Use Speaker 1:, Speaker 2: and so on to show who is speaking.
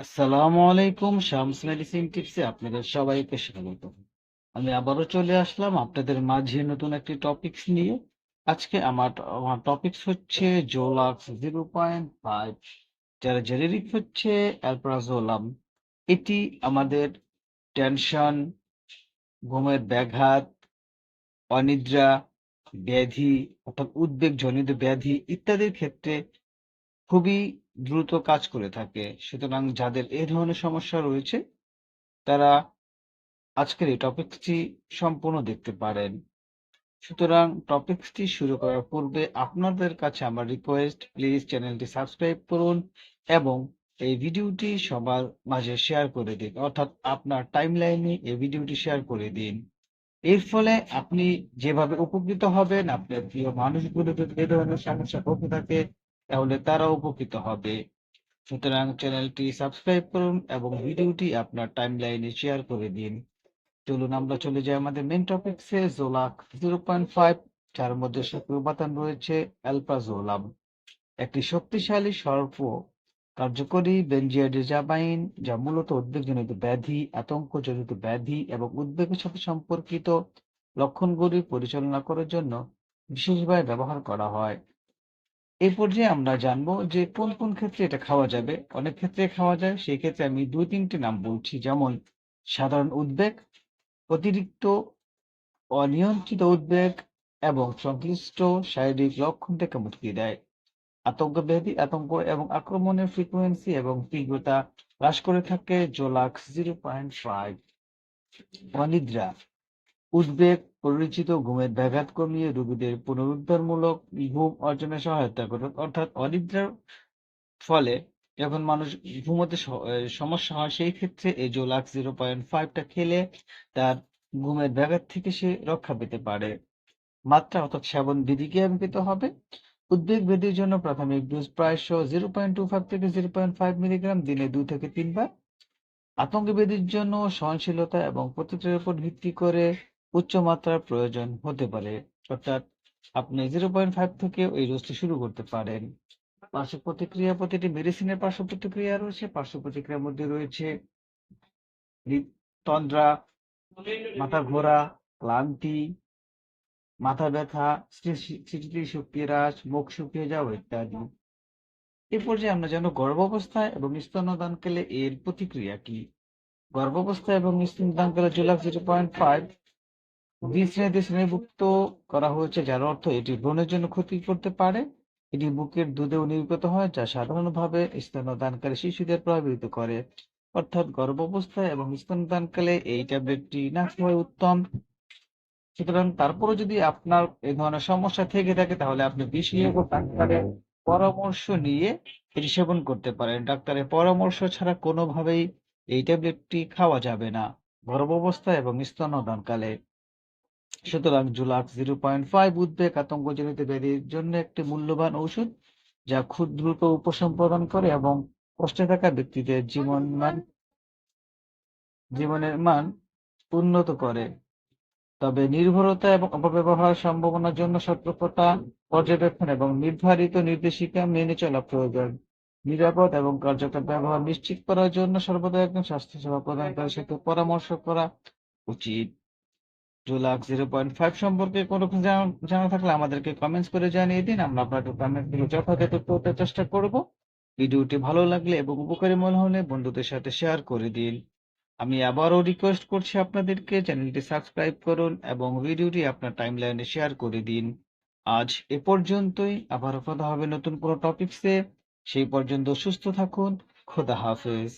Speaker 1: আসসালামু আলাইকুম, শামস মেডিসিন টিপসে আপনাদের সবাইকে স্বাগত। আমি আবারও চলে আসলাম আপনাদের মাঝে নতুন একটি টপিকস নিয়ে। আজকে আমার আমার টপিকস হচ্ছে জোলাক্স জিরো পয়েন্ট ফাইভ যারা জেনেরিক হচ্ছে অ্যালপ্রাজোলাম এটি আমাদের টেনশন ঘুমের ব্যাঘাত, অনিদ্রা, ব্যাধি, অর্থাৎ উদ্বেগজনিত ব্যাধি ইত্যাদির ক্ষেত্রে খুবই দ্রুত কাজ করে থাকে। সুতরাং যাদের এই ধরনের সমস্যা রয়েছে, তারা আজকের এই টপিকটি সম্পূর্ণ দেখতে পারেন। সুতরাং টপিকটি শুরু করার পূর্বে আপনাদের কাছে আমার রিকোয়েস্ট প্লিজ চ্যানেলটি সাবস্ক্রাইব করুন এবং এই ভিডিওটি সবার মাঝে শেয়ার করে দিন। অর্থাৎ আপনার টাইম টাইমলাইনে এই ভিডিওটি শেয়ার করে দিন। এর ফলে আপনি যেভাবে উপকৃত হবেন, আপনার প্রিয় মানুষগুলো যদি এ ধরনের সমস্যা হতে থাকে তাহলে তারা উপকৃত হবে। সুতরাং চ্যানেলটি সাবস্ক্রাইব করুন এবং ভিডিওটি আপনার টাইমলাইনে শেয়ার করে দিন। চলুন আমরা চলে যাই আমাদের মেন টপিকসে জোলাক জিরো পয়েন্ট ফাইভ যার মধ্যে সক্রিয় উপাদান রয়েছে অ্যালপ্রাজোলাম একটি শক্তিশালী সর্প কার্যকরী বেনজিয়াডিজাপাইন যা মূলত উদ্বেগজনিত ব্যাধি, আতঙ্কজনিত ব্যাধি এবং উদ্বেগের সাথে সম্পর্কিত লক্ষণগুলি পরিচালনা করার জন্য বিশেষভাবে ব্যবহার করা হয়। এই পর্যায়ে আমরা জানব যে কোন কোন ক্ষেত্রে এটা খাওয়া যাবে। অনেক ক্ষেত্রে খাওয়া যায়, সেই ক্ষেত্রে আমি দুই তিনটি নাম বলছি। যেমন, সাধারণ উদ্বেগ, অতিরিক্ত অনিয়ন্ত্রিত উদ্বেগ এবং সংশ্লিষ্ট শারীরিক লক্ষণ থেকে মুক্তি দেয়। আতঙ্ক ব্যাধি আতঙ্ক এবং আক্রমণের ফ্রিকোয়েন্সি এবং তীব্রতা হ্রাস করে থাকে। জোলাক্স জিরো পয়েন্ট ফাইভ অনিদ্রা। উদ্বেগ, পরিচিত, ঘুমের ব্যাঘাত কমিয়ে রোগীদের পুনরুদ্ধারমূলক ঘুম অর্জনে সহায়তা করে অর্থাৎ অনিদ্রার ফলে যখন মানুষ ঘুমোতে সমস্যা হয়, সেই ক্ষেত্রে এই জোলাক্স জিরো পয়েন্ট ফাইভটা খেলে তার ঘুমের ব্যাঘাত থেকে সে রক্ষা পেতে পারে। মাত্রা অর্থাৎ সেবন বিধিকে পেতে হবে? উদ্বেগ ভেদের জন্য প্রাথমিক ডোজ প্রায়শ জিরো পয়েন্ট টু ফাইভ থেকে জিরো পয়েন্ট ফাইভ মিলিগ্রাম, দিনে দুই থেকে তিনবার। আতঙ্ক ব্যাধির জন্য সহনশীলতা এবং প্রতিক্রিয়ার উপর ভিত্তি করে উচ্চ মাত্রার প্রয়োজন হতে পারে। অর্থাৎ আপনি জিরো পয়েন্ট ফাইভ থেকে ওই ডোজটি শুরু করতে পারেন। পার্শ্ব প্রতিক্রিয়া প্রতিটি মেডিসিনের পার্শ্ব প্রতিক্রিয়া রয়েছে। পার্শ্ব প্রতিক্রিয়ার মধ্যে রয়েছে তন্দ্রা মাথা ঘোরা, ক্লান্তি, মাথা ব্যথা স্মৃতি- স্মৃতিশক্তি হ্রাস, মুখ শুকিয়ে যাওয়া ইত্যাদি। এ পর্যায়ে আমরা জানো গর্ভাবস্থায় এবং স্তন্যদানকালে এর প্রতিক্রিয়া কি। গর্ভাবস্থা এবং স্তনদানকালে জোলাক জিরো পয়েন্ট ফাইভ শ্রেণীতে শ্রেণীভুক্ত করা হয়েছে, যার অর্থ এটি ব্রণের জন্য ক্ষতি করতে পারে। এটি বুকের দুধেও নির্গত হয়, যা সাধারণভাবে স্তন্যদানকারী শিশুদের প্রভাবিত করে। অর্থাৎ গর্ভাবস্থায় এবং স্তনদানকালে এই ট্যাবলেটটি না খাওয়াই উত্তম। সুতরাং তারপরে যদি আপনার এই ধরনের সমস্যা থেকে থাকে, তাহলে আপনি বিশেষজ্ঞ ডাক্তারের পরামর্শ নিয়ে এটি সেবন করতে পারেন। ডাক্তারের পরামর্শ ছাড়া কোনোভাবেই এই ট্যাবলেটটি খাওয়া যাবে না গর্ভাবস্থা এবং স্তন্যদানকালে। সুতরাং জুলাক্স জিরো পয়েন্ট ফাইভ উদ্বেগ আতঙ্কজনিত ব্যাধির জন্য একটি মূল্যবান ঔষধ যা খুব দ্রুত উপশম প্রদান করে এবং কষ্টে থাকা ব্যক্তিদের জীবন মান জীবনের মান উন্নত করে। তবে নির্ভরতা এবং অপব্যবহার সম্ভাবনার জন্য সতর্কতা, পর্যবেক্ষণ এবং নির্ধারিত নির্দেশিকা মেনে চলা প্রয়োজন। নিরাপদ এবং কার্যকর ব্যবহার নিশ্চিত করার জন্য সর্বদা একজন স্বাস্থ্যসেবা প্রদানকারীর সাথে পরামর্শ করা উচিত। জুলাক জিরো পয়েন্ট ফাইভ সম্পর্কে কোনো কিছু জানা থাকলে আমাদেরকে কমেন্টস করে জানিয়ে দিন। আমরা আপনাকে কমেন্টগুলো যথাযথ উত্তর চেষ্টা করব। ভিডিওটি ভালো লাগলে এবং উপকারী মনে হলে বন্ধুদের সাথে শেয়ার করে দিন। আমি আবারও রিকোয়েস্ট করছি আপনাদেরকে চ্যানেলটি সাবস্ক্রাইব করুন এবং ভিডিওটি আপনার টাইমলাইনে শেয়ার করে দিন। আজ এ পর্যন্তই। আবারও কথা হবে নতুন কোনো টপিকসে সেই পর্যন্ত সুস্থ থাকুন। খোদা হাফেজ।